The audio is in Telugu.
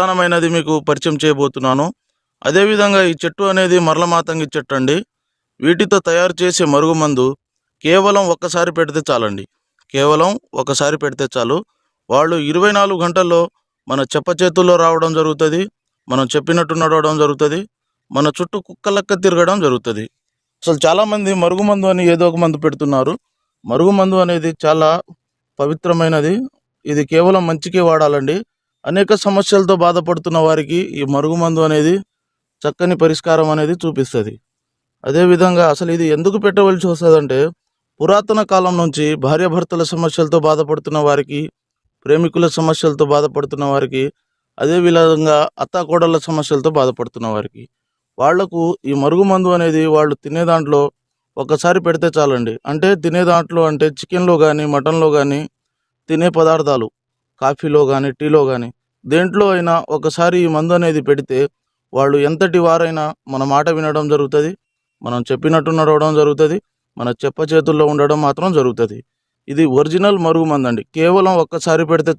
ప్రధానమైనది మీకు పరిచయం చేయబోతున్నాను. అదేవిధంగా ఈ చెట్టు అనేది మరలమాతంగి చెట్టు అండి. వీటితో తయారు చేసే మరుగుమందు కేవలం ఒక్కసారి పెడితే చాలండి. కేవలం ఒకసారి పెడితే చాలు. వాళ్ళు ఇరవై నాలుగు గంటల్లో మన చెప్ప చేతుల్లో రావడం జరుగుతుంది మనం చెప్పినట్టు నడవడం జరుగుతుంది మన చుట్టూ కుక్కలక్క తిరగడం జరుగుతుంది. అసలు చాలామంది మరుగుమందు అని ఏదో ఒక మందు పెడుతున్నారు. మరుగుమందు అనేది చాలా పవిత్రమైనది. ఇది కేవలం మంచికే వాడాలండి. అనేక సమస్యలతో బాధపడుతున్న వారికి ఈ మరుగుమందు అనేది చక్కని పరిష్కారం అనేది చూపిస్తుంది. అదేవిధంగా అసలు ఇది ఎందుకు పెట్టవలసి వస్తుందంటే పురాతన కాలం నుంచి భార్యాభర్తల సమస్యలతో బాధపడుతున్న వారికి ప్రేమికుల సమస్యలతో బాధపడుతున్న వారికి అదే విధంగా అత్తాకోడళ్ళ సమస్యలతో బాధపడుతున్న వారికి వాళ్ళకు ఈ మరుగుమందు అనేది వాళ్ళు తినే దాంట్లో ఒకసారి పెడితే చాలండి. అంటే తినే దాంట్లో అంటే చికెన్లో కానీ మటన్లో కానీ తినే పదార్థాలు కాఫీలో కానీ టీలో కానీ దేంట్లో అయినా ఒకసారి ఈ మందు అనేది పెడితే వాళ్ళు ఎంతటి వారైనా మన మాట వినడం జరుగుతుంది మనం చెప్పినట్టు నడవడం జరుగుతుంది మన చెప్ప చేతుల్లో ఉండడం మాత్రం జరుగుతుంది. ఇది ఒరిజినల్ మరుగు మందు అండి కేవలం ఒక్కసారి పెడితే